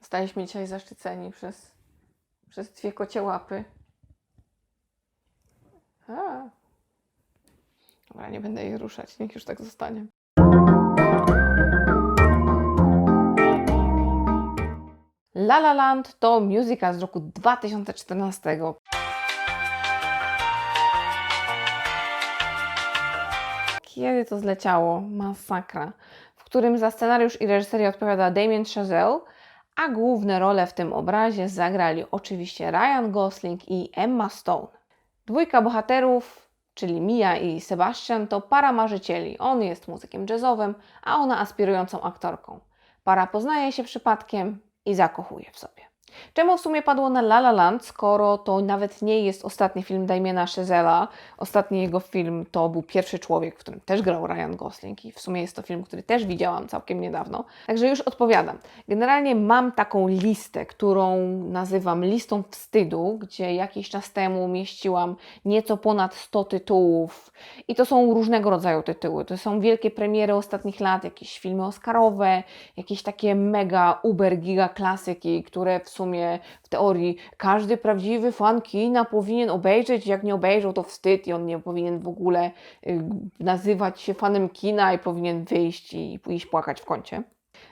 Zostaliśmy dzisiaj zaszczyceni przez, przez dwie kocie łapy. A. Dobra, nie będę jej ruszać, niech już tak zostanie. La La Land to musical z roku 2014. Kiedy to zleciało? Masakra. W którym za scenariusz i reżyserię odpowiada Damien Chazelle, a główne role w tym obrazie zagrali oczywiście Ryan Gosling i Emma Stone. Dwójka bohaterów, czyli Mia i Sebastian, to para marzycieli. On jest muzykiem jazzowym, a ona aspirującą aktorką. Para poznaje się przypadkiem i zakochuje w sobie. Czemu w sumie padło na La La Land, skoro to nawet nie jest ostatni film Damiena Chazella? Ostatni jego film to był Pierwszy Człowiek, w którym też grał Ryan Gosling i w sumie jest to film, który też widziałam całkiem niedawno. Także już odpowiadam. Generalnie mam taką listę, którą nazywam listą wstydu, gdzie jakiś czas temu umieściłam nieco ponad 100 tytułów i to są różnego rodzaju tytuły. To są wielkie premiery ostatnich lat, jakieś filmy oscarowe, jakieś takie mega uber giga klasyki, które w sumie w teorii każdy prawdziwy fan kina powinien obejrzeć. Jak nie obejrzał, to wstyd i on nie powinien w ogóle y, nazywać się fanem kina i powinien wyjść i iść płakać w kącie.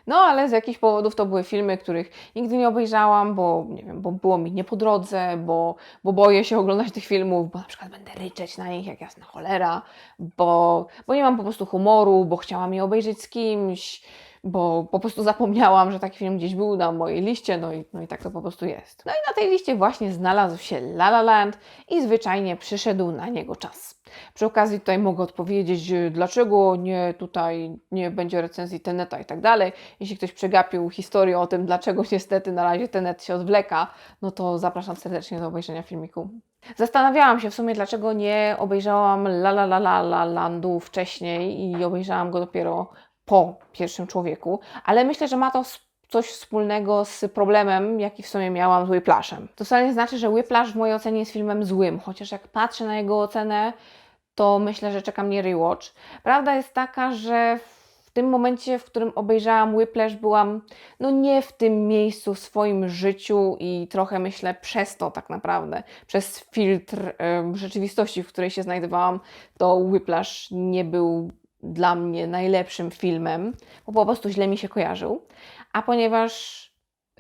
No, ale z jakichś powodów to były filmy, których nigdy nie obejrzałam, bo nie wiem, bo było mi nie po drodze, bo, bo boję się oglądać tych filmów, bo na przykład będę ryczeć na nich jak jasna cholera, bo, bo nie mam po prostu humoru, bo chciałam je obejrzeć z kimś, bo po prostu zapomniałam, że taki film gdzieś był na mojej liście, no i, no i tak to po prostu jest. No i na tej liście właśnie znalazł się La La Land i zwyczajnie przyszedł na niego czas. Przy okazji tutaj mogę odpowiedzieć, dlaczego nie tutaj nie będzie recenzji Teneta i tak dalej. Jeśli ktoś przegapił historię o tym, dlaczego niestety na razie Tenet się odwleka, no to zapraszam serdecznie do obejrzenia filmiku. Zastanawiałam się w sumie, dlaczego nie obejrzałam La La La La, La Landu wcześniej i obejrzałam go dopiero po pierwszym człowieku, ale myślę, że ma to coś wspólnego z problemem, jaki w sumie miałam z Whiplashem. To wcale nie znaczy, że Whiplash w mojej ocenie jest filmem złym, chociaż jak patrzę na jego ocenę, to myślę, że czeka mnie rewatch. Prawda jest taka, że w tym momencie, w którym obejrzałam Whiplash, byłam no nie w tym miejscu w swoim życiu i trochę myślę przez to tak naprawdę, przez filtr em, rzeczywistości, w której się znajdowałam, to Whiplash nie był dla mnie najlepszym filmem, bo po prostu źle mi się kojarzył. A ponieważ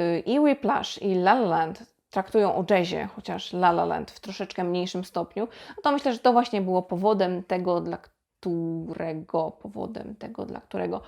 y, i Whiplash i La La Land traktują o jazzie, chociaż La La Land w troszeczkę mniejszym stopniu, no to myślę, że to właśnie było powodem tego, dla którego, powodem tego, dla którego,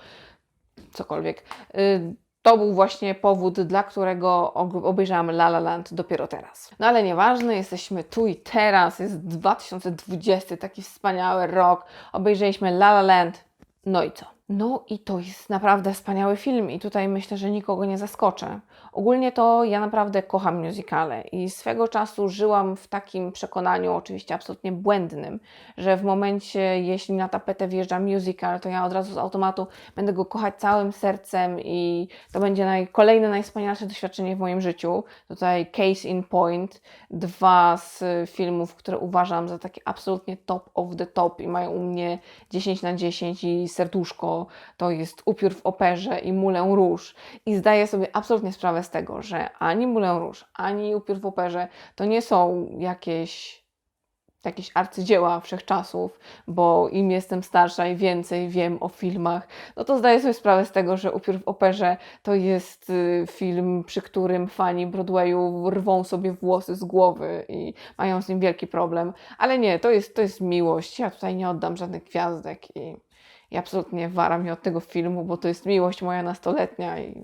cokolwiek, y, to był właśnie powód, dla którego obejrzałam La La Land dopiero teraz. No ale nieważne, jesteśmy tu i teraz, jest 2020, taki wspaniały rok, obejrzeliśmy La La Land, no i co? No i to jest naprawdę wspaniały film i tutaj myślę, że nikogo nie zaskoczę. Ogólnie to ja naprawdę kocham musicale i swego czasu żyłam w takim przekonaniu, oczywiście absolutnie błędnym, że w momencie, jeśli na tapetę wjeżdża musical, to ja od razu z automatu będę go kochać całym sercem i to będzie naj, kolejne najwspanialsze doświadczenie w moim życiu. Tutaj Case in Point, dwa z filmów, które uważam za takie absolutnie top of the top i mają u mnie 10 na 10 i serduszko, to jest Upiór w operze i Moulin Rouge. I zdaję sobie absolutnie sprawę z tego, że ani Moulin Rouge, ani Upiór w operze to nie są jakieś jakieś arcydzieła wszechczasów, bo im jestem starsza i więcej wiem o filmach, no to zdaję sobie sprawę z tego, że Upiór w operze to jest y, film, przy którym fani Broadwayu rwą sobie włosy z głowy i mają z nim wielki problem. Ale nie, to jest, to jest miłość. Ja tutaj nie oddam żadnych gwiazdek i, i absolutnie waram mnie od tego filmu, bo to jest miłość moja nastoletnia i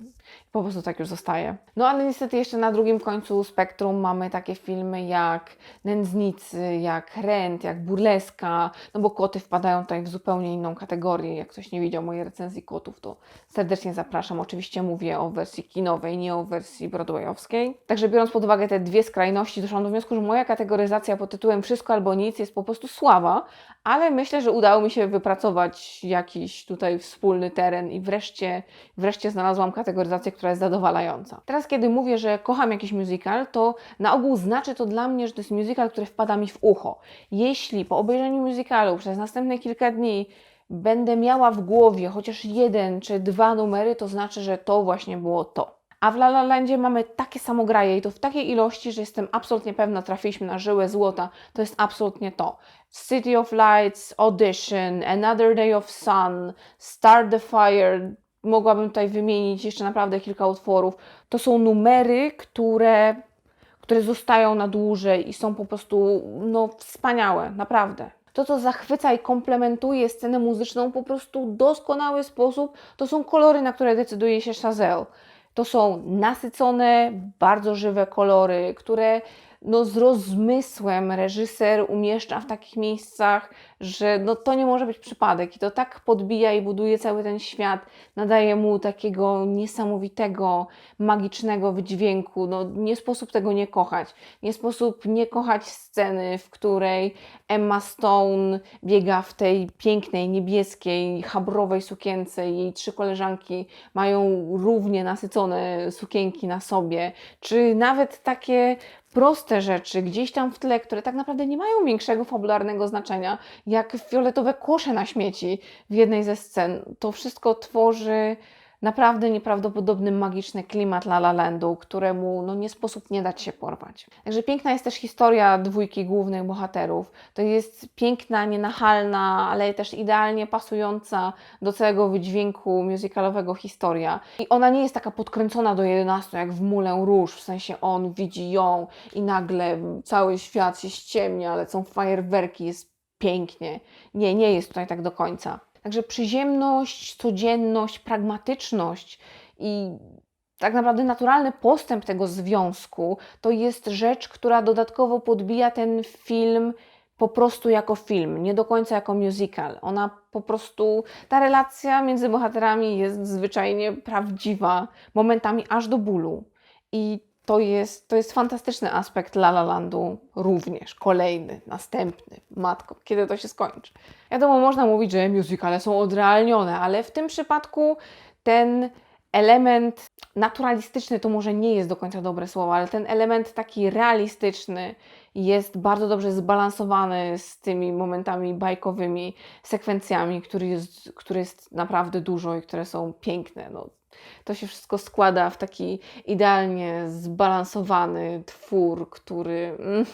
po prostu tak już zostaje. No ale niestety jeszcze na drugim końcu spektrum mamy takie filmy jak Nędznicy, jak Rent, jak Burleska, no bo koty wpadają tutaj w zupełnie inną kategorię. Jak ktoś nie widział mojej recenzji kotów, to serdecznie zapraszam. Oczywiście mówię o wersji kinowej, nie o wersji broadwayowskiej. Także biorąc pod uwagę te dwie skrajności, doszłam do wniosku, że moja kategoryzacja pod tytułem Wszystko albo nic jest po prostu słaba, ale myślę, że udało mi się wypracować jakiś tutaj wspólny teren i wreszcie, wreszcie znalazłam kategoryzację, która jest zadowalająca. Teraz, kiedy mówię, że kocham jakiś musical, to na ogół znaczy to dla mnie, że to jest musical, który wpada mi w ucho. Jeśli po obejrzeniu musicalu przez następne kilka dni będę miała w głowie chociaż jeden czy dwa numery, to znaczy, że to właśnie było to. A w La La Landzie mamy takie samograje i to w takiej ilości, że jestem absolutnie pewna, trafiliśmy na żyłę złota. To jest absolutnie to. City of Lights, Audition, Another Day of Sun, Start the Fire. Mogłabym tutaj wymienić jeszcze naprawdę kilka utworów. To są numery, które, które zostają na dłużej i są po prostu no, wspaniałe, naprawdę. To, co zachwyca i komplementuje scenę muzyczną po prostu doskonały sposób, to są kolory, na które decyduje się Chazelle. To są nasycone, bardzo żywe kolory, które no, z rozmysłem reżyser umieszcza w takich miejscach, że no, to nie może być przypadek. I to tak podbija i buduje cały ten świat, nadaje mu takiego niesamowitego, magicznego wydźwięku. No, nie sposób tego nie kochać. Nie sposób nie kochać sceny, w której Emma Stone biega w tej pięknej, niebieskiej, habrowej sukience. Jej trzy koleżanki mają równie nasycone sukienki na sobie. Czy nawet takie proste rzeczy gdzieś tam w tle, które tak naprawdę nie mają większego fabularnego znaczenia, jak fioletowe kosze na śmieci w jednej ze scen. To wszystko tworzy naprawdę nieprawdopodobny, magiczny klimat La La Landu, któremu no, nie sposób nie dać się porwać. Także piękna jest też historia dwójki głównych bohaterów. To jest piękna, nienachalna, ale też idealnie pasująca do całego wydźwięku musicalowego historia. I ona nie jest taka podkręcona do 11, jak w Mulę Róż, w sensie on widzi ją i nagle cały świat się ściemnia, lecą fajerwerki, jest pięknie. Nie, nie jest tutaj tak do końca. Także przyziemność, codzienność, pragmatyczność i tak naprawdę naturalny postęp tego związku to jest rzecz, która dodatkowo podbija ten film po prostu jako film, nie do końca jako musical. Ona po prostu, ta relacja między bohaterami jest zwyczajnie prawdziwa, momentami aż do bólu. I to jest, to jest fantastyczny aspekt La La Landu również, kolejny, następny. Matko, kiedy to się skończy? Wiadomo, można mówić, że musicale są odrealnione, ale w tym przypadku ten element naturalistyczny to może nie jest do końca dobre słowo, ale ten element taki realistyczny jest bardzo dobrze zbalansowany z tymi momentami bajkowymi, sekwencjami, który jest, który jest naprawdę dużo i które są piękne. No, to się wszystko składa w taki idealnie zbalansowany twór, który mm,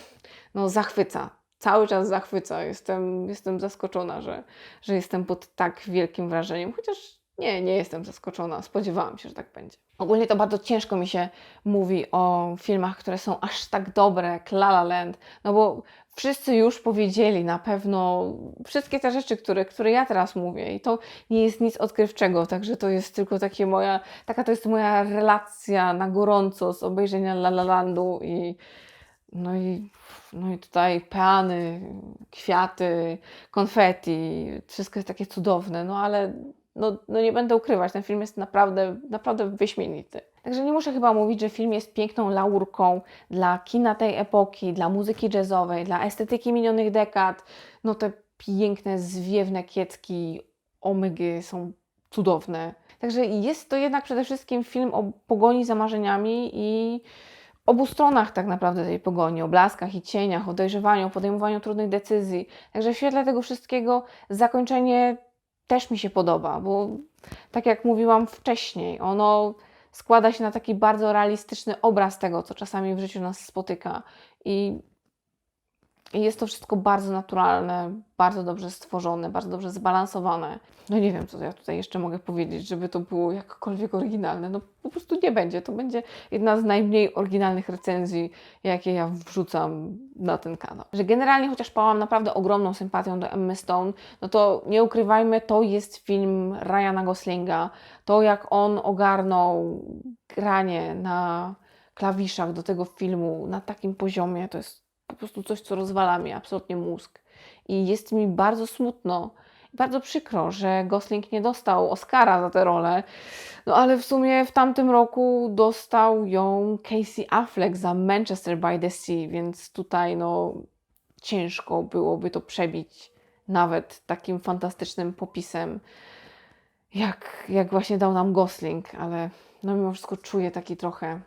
no, zachwyca. Cały czas zachwyca. Jestem, jestem zaskoczona, że, że jestem pod tak wielkim wrażeniem, chociaż nie, nie jestem zaskoczona. Spodziewałam się, że tak będzie. Ogólnie to bardzo ciężko mi się mówi o filmach, które są aż tak dobre jak La La Land, no bo wszyscy już powiedzieli na pewno wszystkie te rzeczy, które, które ja teraz mówię i to nie jest nic odkrywczego, także to jest tylko takie moja, taka to jest moja relacja na gorąco z obejrzenia La La Landu i no i, no i tutaj peany, kwiaty, konfetti, wszystko jest takie cudowne, no ale no, no nie będę ukrywać, ten film jest naprawdę, naprawdę wyśmienity. Także nie muszę chyba mówić, że film jest piękną laurką dla kina tej epoki, dla muzyki jazzowej, dla estetyki minionych dekad. No te piękne, zwiewne kiecki, omygy są cudowne. Także jest to jednak przede wszystkim film o pogoni za marzeniami i obu stronach tak naprawdę tej pogoni, o blaskach i cieniach, o dojrzewaniu, o podejmowaniu trudnych decyzji. Także w świetle tego wszystkiego zakończenie też mi się podoba, bo tak jak mówiłam wcześniej, ono składa się na taki bardzo realistyczny obraz tego, co czasami w życiu nas spotyka. I jest to wszystko bardzo naturalne, bardzo dobrze stworzone, bardzo dobrze zbalansowane. No nie wiem, co ja tutaj jeszcze mogę powiedzieć, żeby to było jakkolwiek oryginalne. No po prostu nie będzie. To będzie jedna z najmniej oryginalnych recenzji, jakie ja wrzucam na ten kanał. Że generalnie, chociaż pałam naprawdę ogromną sympatią do Emmy Stone, no to nie ukrywajmy, to jest film Ryana Goslinga. To, jak on ogarnął granie na klawiszach do tego filmu na takim poziomie, to jest prostu coś, co rozwala mi absolutnie mózg. I jest mi bardzo smutno, bardzo przykro, że Gosling nie dostał Oscara za tę rolę. No ale w sumie w tamtym roku dostał ją Casey Affleck za Manchester by the Sea, więc tutaj no ciężko byłoby to przebić nawet takim fantastycznym popisem, jak, jak właśnie dał nam Gosling, ale no mimo wszystko czuję taki trochę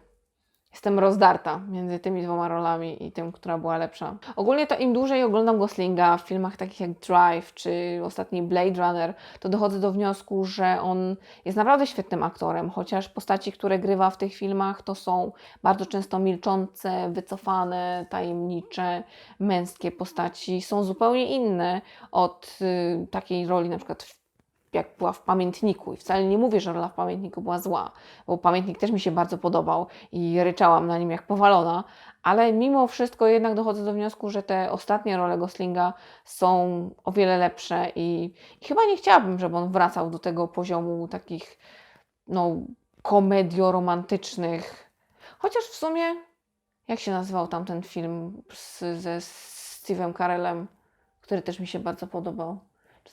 jestem rozdarta między tymi dwoma rolami i tym, która była lepsza. Ogólnie to im dłużej oglądam Goslinga w filmach takich jak Drive czy ostatni Blade Runner, to dochodzę do wniosku, że on jest naprawdę świetnym aktorem, chociaż postaci, które grywa w tych filmach, to są bardzo często milczące, wycofane, tajemnicze, męskie postaci. Są zupełnie inne od y, takiej roli na przykład w jak była w pamiętniku. I wcale nie mówię, że rola w pamiętniku była zła, bo pamiętnik też mi się bardzo podobał i ryczałam na nim jak powalona, ale mimo wszystko jednak dochodzę do wniosku, że te ostatnie role Goslinga są o wiele lepsze i, i chyba nie chciałabym, żeby on wracał do tego poziomu takich no, komedioromantycznych. Chociaż w sumie, jak się nazywał tamten film z, ze Steve'em Carellem, który też mi się bardzo podobał.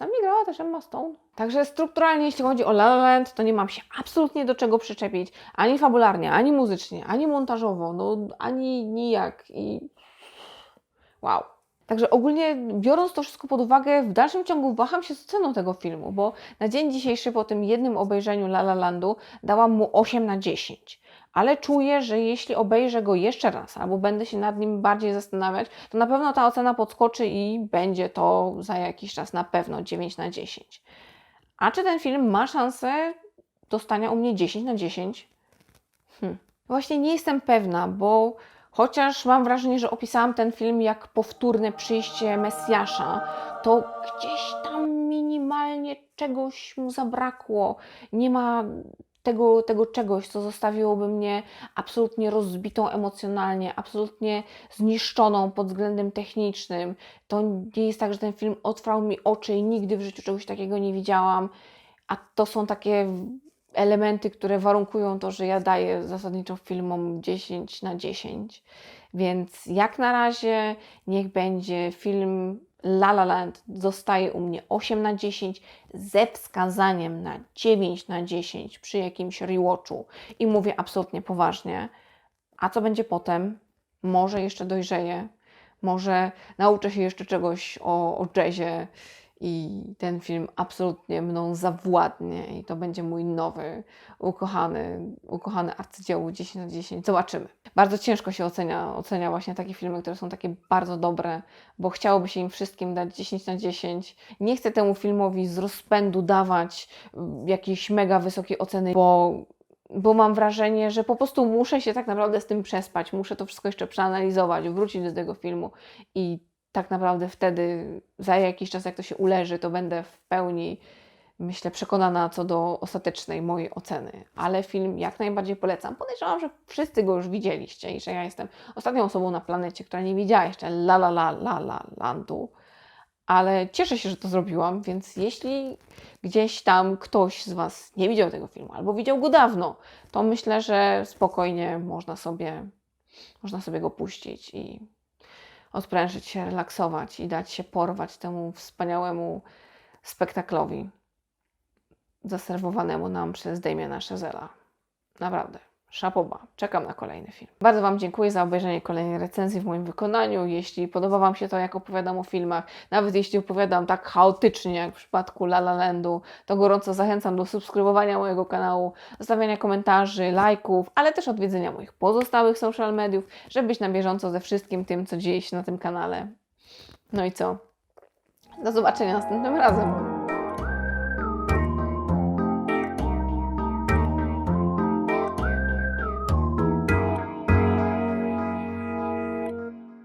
Nie grała też Emma Stone? Także strukturalnie, jeśli chodzi o La La to nie mam się absolutnie do czego przyczepić. Ani fabularnie, ani muzycznie, ani montażowo, no ani nijak. I wow. Także ogólnie biorąc to wszystko pod uwagę, w dalszym ciągu waham się z ceną tego filmu, bo na dzień dzisiejszy po tym jednym obejrzeniu La La Landu dałam mu 8 na 10. Ale czuję, że jeśli obejrzę go jeszcze raz, albo będę się nad nim bardziej zastanawiać, to na pewno ta ocena podskoczy i będzie to za jakiś czas na pewno 9 na 10. A czy ten film ma szansę dostania u mnie 10 na 10? Hm. Właśnie nie jestem pewna, bo chociaż mam wrażenie, że opisałam ten film jak powtórne przyjście Mesjasza, to gdzieś tam minimalnie czegoś mu zabrakło. Nie ma tego, tego czegoś, co zostawiłoby mnie absolutnie rozbitą emocjonalnie, absolutnie zniszczoną pod względem technicznym. To nie jest tak, że ten film otwarł mi oczy i nigdy w życiu czegoś takiego nie widziałam. A to są takie elementy, które warunkują to, że ja daję zasadniczo filmom 10 na 10. Więc jak na razie niech będzie film La La Land zostaje u mnie 8 na 10 ze wskazaniem na 9 na 10 przy jakimś rewatchu i mówię absolutnie poważnie. A co będzie potem? Może jeszcze dojrzeję, może nauczę się jeszcze czegoś o, o jazzie i ten film absolutnie mną zawładnie i to będzie mój nowy, ukochany, ukochany arcydzieło 10 na 10. Zobaczymy. Bardzo ciężko się ocenia, ocenia właśnie takie filmy, które są takie bardzo dobre, bo chciałoby się im wszystkim dać 10 na 10. Nie chcę temu filmowi z rozpędu dawać mm, jakiejś mega wysokiej oceny, bo bo mam wrażenie, że po prostu muszę się tak naprawdę z tym przespać, muszę to wszystko jeszcze przeanalizować, wrócić do tego filmu i tak naprawdę wtedy, za jakiś czas, jak to się uleży, to będę w pełni, myślę, przekonana co do ostatecznej mojej oceny. Ale film jak najbardziej polecam. Podejrzewam, że wszyscy go już widzieliście i że ja jestem ostatnią osobą na planecie, która nie widziała jeszcze La La La La La Landu. Ale cieszę się, że to zrobiłam, więc jeśli gdzieś tam ktoś z Was nie widział tego filmu albo widział go dawno, to myślę, że spokojnie można sobie, można sobie go puścić i odprężyć się, relaksować i dać się porwać temu wspaniałemu spektaklowi zaserwowanemu nam przez Damiena Chazella. Naprawdę. Szapoba. Czekam na kolejny film. Bardzo Wam dziękuję za obejrzenie kolejnej recenzji w moim wykonaniu. Jeśli podoba Wam się to, jak opowiadam o filmach, nawet jeśli opowiadam tak chaotycznie, jak w przypadku La La Landu, to gorąco zachęcam do subskrybowania mojego kanału, zostawiania komentarzy, lajków, ale też odwiedzenia moich pozostałych social mediów, żeby być na bieżąco ze wszystkim tym, co dzieje się na tym kanale. No i co? Do zobaczenia następnym razem.